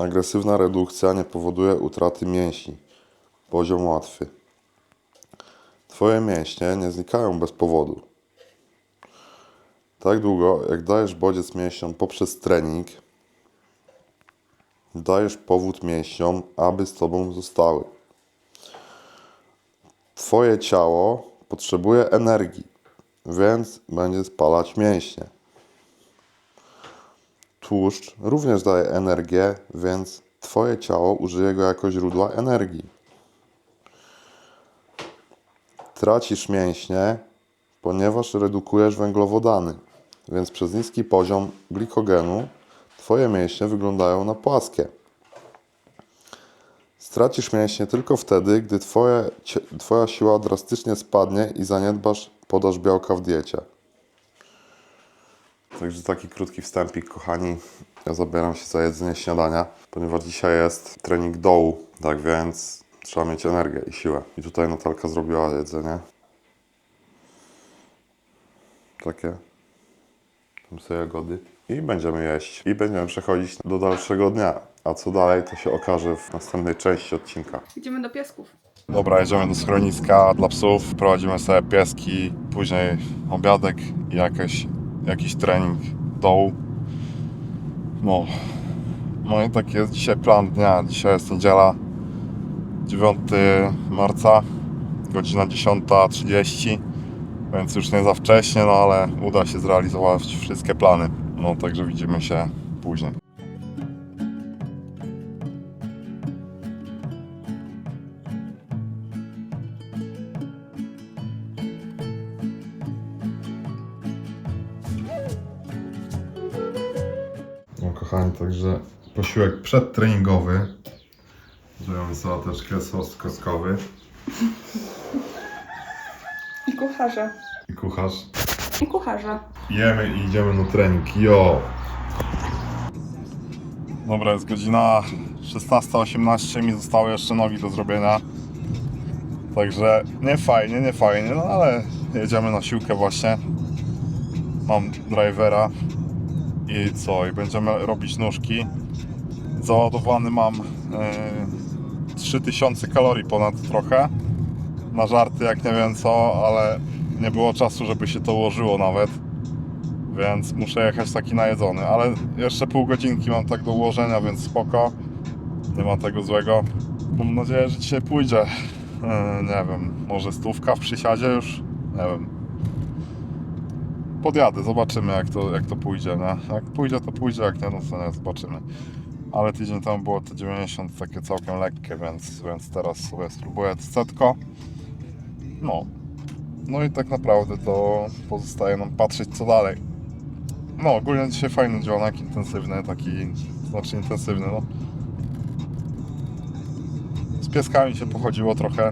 Agresywna redukcja nie powoduje utraty mięśni. Poziom łatwy. Twoje mięśnie nie znikają bez powodu. Tak długo, jak dajesz bodziec mięśniom poprzez trening, dajesz powód mięśniom, aby z tobą zostały. Twoje ciało potrzebuje energii, więc będzie spalać mięśnie. Tłuszcz również daje energię, więc Twoje ciało użyje go jako źródła energii. Tracisz mięśnie, ponieważ redukujesz węglowodany, więc przez niski poziom glikogenu Twoje mięśnie wyglądają na płaskie. Stracisz mięśnie tylko wtedy, gdy twoje, Twoja siła drastycznie spadnie i zaniedbasz podaż białka w diecie. Także taki krótki wstępik, kochani. Ja zabieram się za jedzenie śniadania, ponieważ dzisiaj jest trening dołu, tak więc trzeba mieć energię i siłę. I tutaj Natalka zrobiła jedzenie. Takie. Tam sobie jagody. I będziemy jeść. I będziemy przechodzić do dalszego dnia. A co dalej, to się okaże w następnej części odcinka. Idziemy do piesków. Dobra, jedziemy do schroniska dla psów, prowadzimy sobie pieski, później obiadek i jakieś, jakiś trening dołu. No. no i taki jest dzisiaj plan dnia. Dzisiaj jest niedziela, 9 marca, godzina 10.30, więc już nie za wcześnie, no ale uda się zrealizować wszystkie plany. No także widzimy się później. Kochani, także posiłek przedtreningowy. Zrobimy sałateczkę, sos koskowy I kucharze. i kucharz. I kucharze. Jemy i idziemy na trening. Jo! Dobra, jest godzina 16.18, mi zostały jeszcze nogi do zrobienia. Także nie fajnie, nie fajnie, no ale jedziemy na siłkę właśnie. Mam drivera i co? I będziemy robić nóżki. Załadowany mam e, 3000 kalorii ponad trochę. Na żarty jak nie wiem co, ale nie było czasu, żeby się to ułożyło nawet więc muszę jechać taki najedzony, ale jeszcze pół godzinki mam tak do ułożenia, więc spoko, nie ma tego złego. Mam nadzieję, że dzisiaj pójdzie, Yy, nie wiem, może stówka w przysiadzie już, nie wiem. Podjadę, zobaczymy jak to, jak to pójdzie, nie? Jak pójdzie to pójdzie, jak nie no to nie, zobaczymy. Ale tydzień temu było te 90 takie całkiem lekkie, więc, więc teraz sobie spróbuję setko. No. No i tak naprawdę to pozostaje nam patrzeć co dalej. No, ogólnie dzisiaj fajny dzionek, intensywny, taki, znaczy intensywny, no. Z pieskami się pochodziło trochę.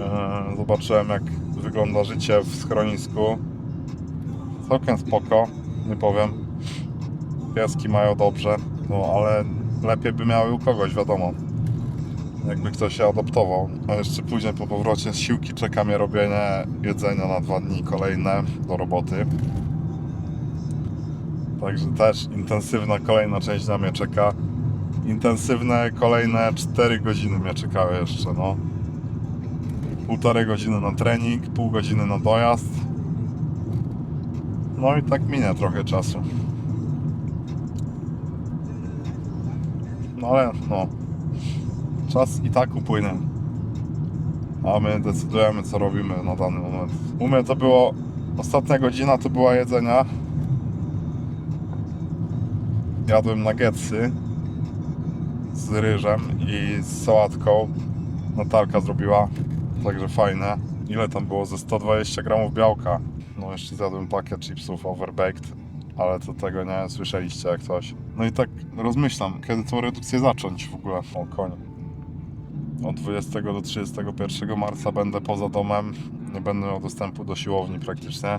Eee, Zobaczyłem jak wygląda życie w schronisku. Całkiem spoko, nie powiem. Pieski mają dobrze, no ale lepiej by miały u kogoś, wiadomo. Jakby ktoś się adoptował. A jeszcze później po powrocie z siłki czeka mnie robienie jedzenia na dwa dni kolejne do roboty. Także też intensywna kolejna część na mnie czeka. Intensywne kolejne 4 godziny mnie czekały jeszcze, no. Półtorej godziny na trening, pół godziny na dojazd. No i tak minie trochę czasu. No ale no. Czas i tak upłynie. A my decydujemy co robimy na dany moment. U mnie to było ostatnia godzina to była jedzenia. Jadłem nuggetsy z ryżem i z sałatką. Natalka zrobiła, także fajne. Ile tam było? Ze 120 gramów białka. No jeszcze zjadłem pakiet chipsów overbaked, ale to tego nie słyszeliście jak coś. No i tak rozmyślam, kiedy tą redukcję zacząć w ogóle. O koń. Od 20 do 31 marca będę poza domem. Nie będę miał dostępu do siłowni praktycznie.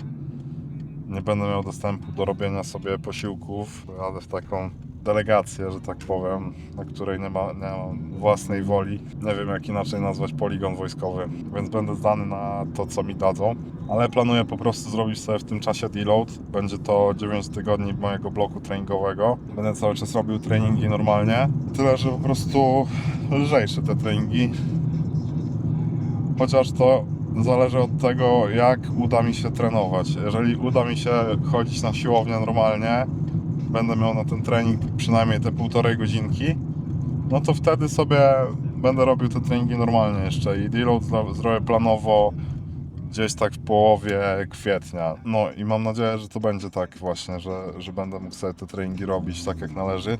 nie będę miał dostępu do robienia sobie posiłków, ale w taką delegację, że tak powiem, na której nie, ma, nie mam własnej woli. Nie wiem, jak inaczej nazwać poligon wojskowy, więc będę zdany na to, co mi dadzą. Ale planuję po prostu zrobić sobie w tym czasie deload. Będzie to 9 tygodni mojego bloku treningowego. Będę cały czas robił treningi normalnie. Tyle, że po prostu lżejsze te treningi. Chociaż to zależy od tego, jak uda mi się trenować. Jeżeli uda mi się chodzić na siłownię normalnie, będę miał na ten trening przynajmniej te półtorej godzinki, no to wtedy sobie będę robił te treningi normalnie jeszcze i deload zro- zrobię planowo gdzieś tak w połowie kwietnia. No i mam nadzieję, że to będzie tak właśnie, że, że będę mógł sobie te treningi robić tak jak należy.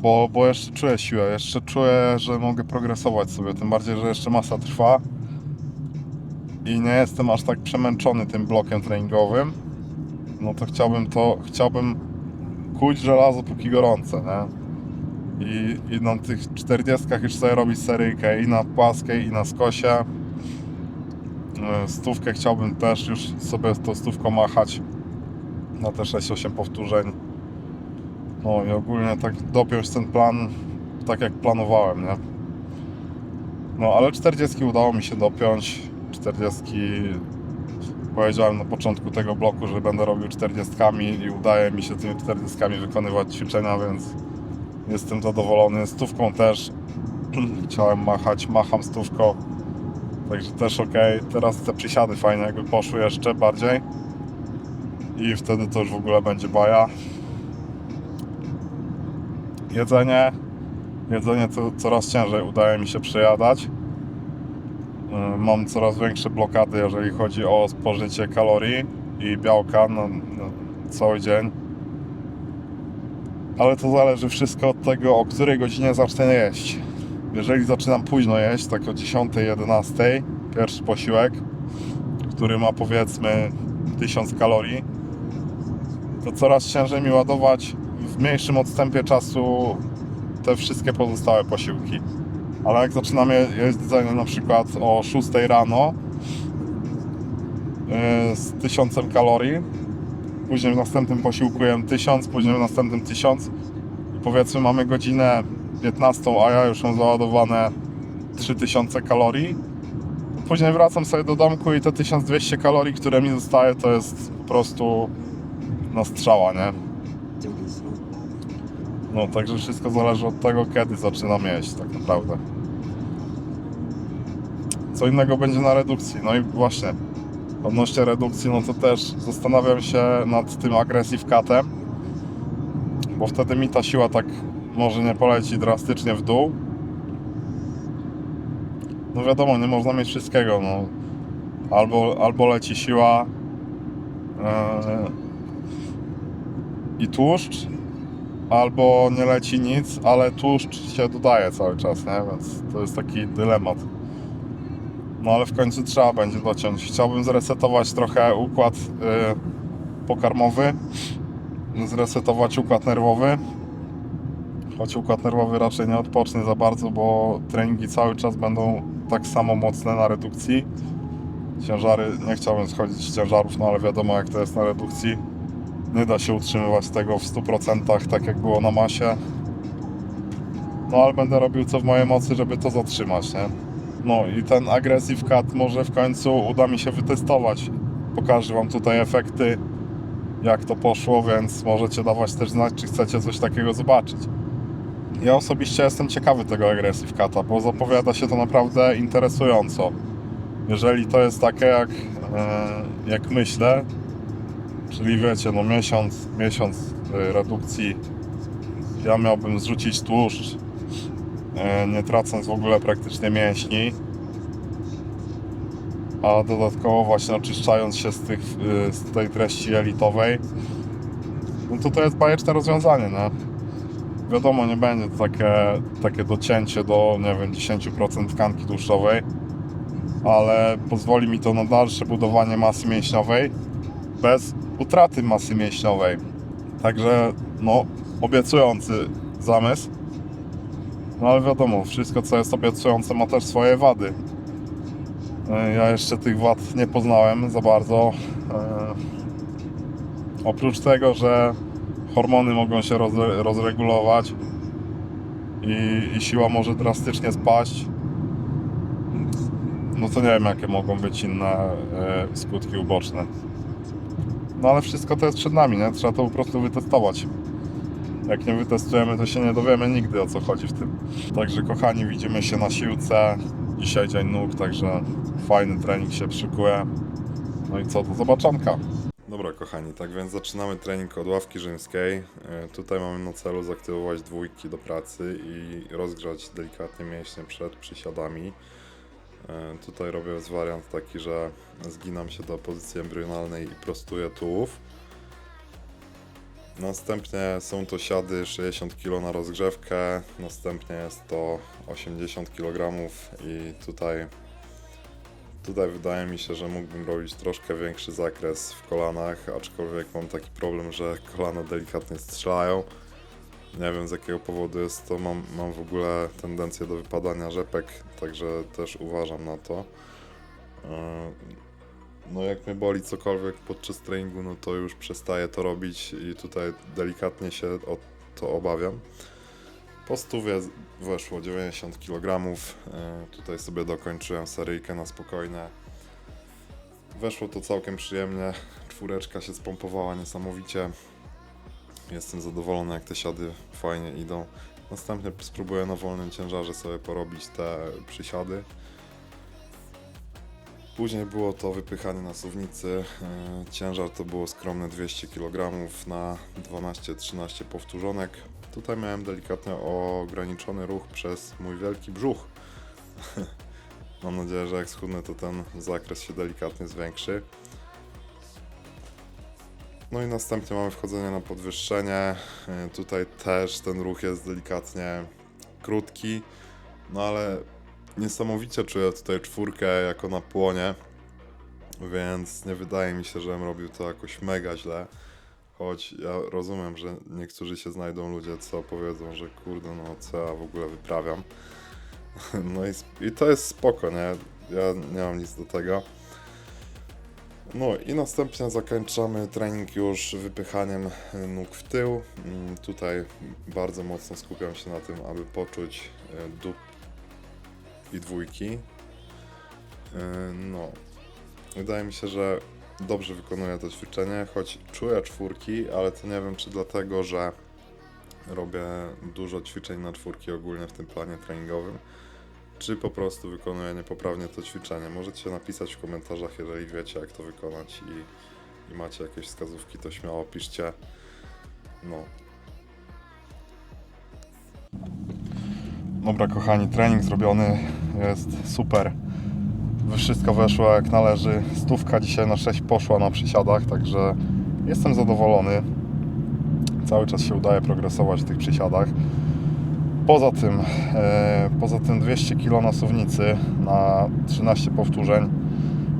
Bo, bo jeszcze czuję siłę, jeszcze czuję, że mogę progresować sobie, tym bardziej, że jeszcze masa trwa i nie jestem aż tak przemęczony tym blokiem treningowym, no to chciałbym to, chciałbym kuć żelazo póki gorące, nie? I, I na tych 40 już sobie robić seryjkę i na płaskiej, i na skosie. E, Stówkę chciałbym też już sobie tą stówką machać na te 6-8 powtórzeń. No i ogólnie tak dopiąć ten plan tak jak planowałem, nie? No ale 40 udało mi się dopiąć. 40 powiedziałem na początku tego bloku, że będę robił 40 i udaje mi się tymi 40 wykonywać ćwiczenia, więc jestem zadowolony. Stówką też chciałem machać, macham stówką. Także też ok. Teraz te przysiady fajne jakby poszły jeszcze bardziej. I wtedy to już w ogóle będzie baja. Jedzenie. Jedzenie to coraz ciężej udaje mi się przejadać. Y, Mam coraz większe blokady, jeżeli chodzi o spożycie kalorii i białka na, na cały dzień. Ale to zależy wszystko od tego, o której godzinie zacznę jeść. Jeżeli zaczynam późno jeść, tak o 10, 11, pierwszy posiłek, który ma powiedzmy 1000 kalorii, to coraz ciężej mi ładować w mniejszym odstępie czasu te wszystkie pozostałe posiłki. Ale jak zaczynam je- jedzenie na przykład o 6 rano yy, z 1000 kalorii, później w następnym posiłku jem 1000, później w następnym 1000 i powiedzmy mamy godzinę 15, a ja już mam załadowane 3000 kalorii. Później wracam sobie do domku i te 1200 kalorii, które mi zostaje, to jest po prostu na strzała, nie? No, także wszystko zależy od tego, kiedy zaczynam jeść, tak naprawdę. Co innego będzie na redukcji. No i właśnie, odnośnie redukcji, no to też zastanawiam się nad tym aggressive cutem, bo wtedy mi ta siła tak może nie poleci drastycznie w dół. No wiadomo, nie można mieć wszystkiego, no. Albo, albo leci siła yy, i tłuszcz, albo nie leci nic, ale tłuszcz się dodaje cały czas, nie? Więc to jest taki dylemat. No ale w końcu trzeba będzie dociąć. Chciałbym zresetować trochę układ y, pokarmowy, zresetować układ nerwowy. Choć układ nerwowy raczej nie odpocznie za bardzo, bo treningi cały czas będą tak samo mocne na redukcji. Ciężary, nie chciałbym schodzić z ciężarów, no ale wiadomo jak to jest na redukcji. Nie da się utrzymywać tego w 100% tak jak było na masie. No ale będę robił co w mojej mocy, żeby to zatrzymać, nie? No i ten aggressive cut może w końcu uda mi się wytestować. Pokażę Wam tutaj efekty, jak to poszło, więc możecie dawać też znać, czy chcecie coś takiego zobaczyć. Ja osobiście jestem ciekawy tego aggressive cuta, bo zapowiada się to naprawdę interesująco. Jeżeli to jest takie jak, e, jak myślę, czyli wiecie, no miesiąc, miesiąc e, redukcji, ja miałbym zrzucić tłuszcz, nie tracąc w ogóle praktycznie mięśni, a dodatkowo właśnie oczyszczając się z, tych, e, z tej treści elitowej, no to to jest bajeczne rozwiązanie, no. Wiadomo, nie będzie to takie, takie docięcie do, nie wiem, 10% tkanki tłuszczowej, ale pozwoli mi to na dalsze budowanie masy mięśniowej bez utraty masy mięśniowej. Także, no, obiecujący zamysł. No ale wiadomo, wszystko co jest obiecujące ma też swoje wady. E, Ja jeszcze tych wad nie poznałem za bardzo. E, Oprócz tego, że hormony mogą się roz, rozregulować i, i siła może drastycznie spaść, no to nie wiem, jakie mogą być inne e, skutki uboczne. No ale wszystko to jest przed nami, nie? Trzeba to po prostu wytestować. Jak nie wytestujemy, to się nie dowiemy nigdy o co chodzi w tym. Także kochani, widzimy się na siłce. Dzisiaj dzień nóg, także fajny trening się szykuje. No i co, do zobaczonka. Dobra kochani, tak więc zaczynamy trening od ławki rzymskiej. E, Tutaj mamy na celu zaktywować dwójki do pracy i rozgrzać delikatnie mięśnie przed przysiadami. E, Tutaj robię wariant taki, że zginam się do pozycji embrionalnej i prostuję tułów. Następnie są to siady 60 kg na rozgrzewkę, następnie jest to 80 kg i tutaj, tutaj wydaje mi się, że mógłbym robić troszkę większy zakres w kolanach, aczkolwiek mam taki problem, że kolana delikatnie strzelają. Nie wiem z jakiego powodu jest to, mam, mam w ogóle tendencję do wypadania rzepek, także też uważam na to. No jak mnie boli cokolwiek podczas treningu, no to już przestaję to robić i tutaj delikatnie się o to obawiam. Po stówie weszło 90 kg. Tutaj sobie dokończyłem seryjkę na spokojnie. Weszło to całkiem przyjemnie. Czwóreczka się spompowała niesamowicie. Jestem zadowolony jak te siady fajnie idą. Następnie spróbuję na wolnym ciężarze sobie porobić te przysiady. Później było to wypychanie na suwnicy. E, Ciężar to było skromne 200 kg na 12-13 powtórzonek. Tutaj miałem delikatnie ograniczony ruch przez mój wielki brzuch. Mam nadzieję, że jak schudnę, to ten zakres się delikatnie zwiększy. No i następnie mamy wchodzenie na podwyższenie. E, Tutaj też ten ruch jest delikatnie krótki, no ale niesamowicie czuję tutaj czwórkę jako na płonie, więc nie wydaje mi się, żebym robił to jakoś mega źle. Choć ja rozumiem, że niektórzy się znajdą ludzie, co powiedzą, że kurde, no co ja w ogóle wyprawiam. No i, i to jest spoko, nie? Ja nie mam nic do tego. No i następnie zakończamy trening już wypychaniem nóg w tył. Mm, Tutaj bardzo mocno skupiam się na tym, aby poczuć e, dup i dwójki. Yy, No, wydaje mi się, że dobrze wykonuję to ćwiczenie, choć czuję czwórki, ale to nie wiem, czy dlatego, że robię dużo ćwiczeń na czwórki ogólnie w tym planie treningowym, czy po prostu wykonuję niepoprawnie to ćwiczenie. Możecie napisać w komentarzach, jeżeli wiecie, jak to wykonać i, i macie jakieś wskazówki, to śmiało piszcie. No, Dobra, kochani, trening zrobiony jest super. Wszystko weszło jak należy. Stówka dzisiaj na 6 poszła na przysiadach, także jestem zadowolony. Cały czas się udaje progresować w tych przysiadach. Poza tym, e, poza tym 200 kg na suwnicy na 13 powtórzeń.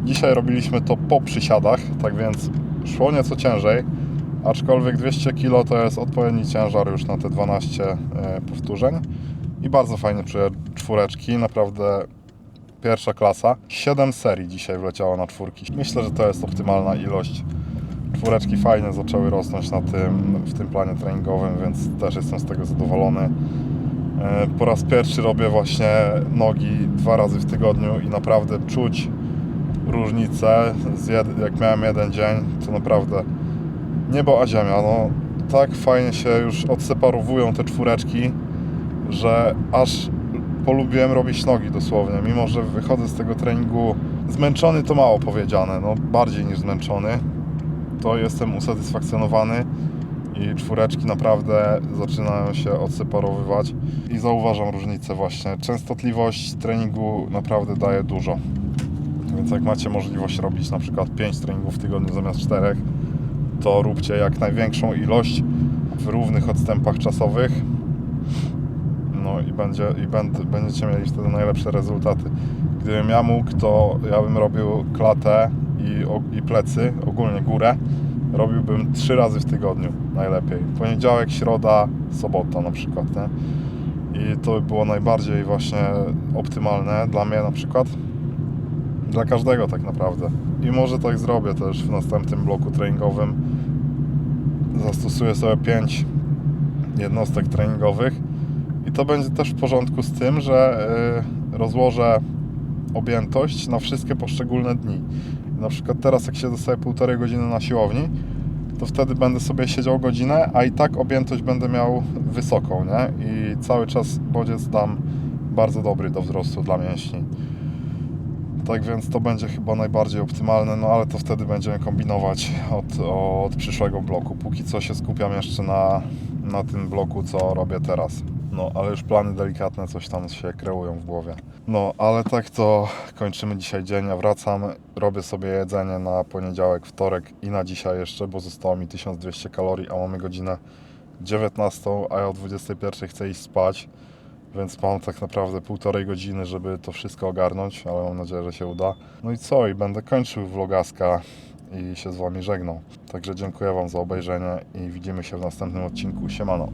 Dzisiaj robiliśmy to po przysiadach, tak więc szło nieco ciężej, aczkolwiek 200 kg to jest odpowiedni ciężar już na te 12 e, powtórzeń i bardzo fajnie czwóreczki, naprawdę pierwsza klasa. 7 serii dzisiaj wleciało na czwórki. Myślę, że to jest optymalna ilość. Czwóreczki fajnie zaczęły rosnąć na tym, w tym planie treningowym, więc też jestem z tego zadowolony. E, Po raz pierwszy robię właśnie nogi dwa razy w tygodniu i naprawdę czuć różnicę. Jak miałem jeden dzień, to naprawdę niebo a ziemia. No, tak fajnie się już odseparowują te czwóreczki, że aż polubiłem robić nogi dosłownie. Mimo, że wychodzę z tego treningu zmęczony, to mało powiedziane, no bardziej niż zmęczony, to jestem usatysfakcjonowany i czwóreczki naprawdę zaczynają się odseparowywać i zauważam różnicę właśnie. Częstotliwość treningu naprawdę daje dużo. Więc jak macie możliwość robić na przykład 5 treningów w tygodniu zamiast 4, to róbcie jak największą ilość w równych odstępach czasowych. I, będzie, i będ, będziecie mieli wtedy najlepsze rezultaty. Gdybym ja mógł, to ja bym robił klatę i, i plecy, ogólnie górę. Robiłbym trzy razy w tygodniu najlepiej. Poniedziałek, środa, sobota na przykład. Nie? I to by było najbardziej właśnie optymalne dla mnie na przykład. Dla każdego tak naprawdę. I może tak zrobię też w następnym bloku treningowym. zastosuję sobie 5 jednostek treningowych i to będzie też w porządku z tym, że y, rozłożę objętość na wszystkie poszczególne dni. Na przykład teraz jak siedzę sobie półtorej godziny na siłowni, to wtedy będę sobie siedział godzinę, a i tak objętość będę miał wysoką, nie? I cały czas bodziec dam bardzo dobry do wzrostu dla mięśni. Tak więc to będzie chyba najbardziej optymalne, no ale to wtedy będziemy kombinować od, od przyszłego bloku. Póki co się skupiam jeszcze na, na tym bloku, co robię teraz. No, ale już plany delikatne coś tam się kreują w głowie. No, ale tak to kończymy dzisiaj dzień. Ja wracam, robię sobie jedzenie na poniedziałek, wtorek i na dzisiaj jeszcze, bo zostało mi 1200 kalorii, a mamy godzinę 19, a ja o 21 chcę iść spać. Więc mam tak naprawdę półtorej godziny, żeby to wszystko ogarnąć, ale mam nadzieję, że się uda. No i co? I będę kończył vlogaska i się z Wami żegnał. Także dziękuję Wam za obejrzenie i widzimy się w następnym odcinku. Siemano!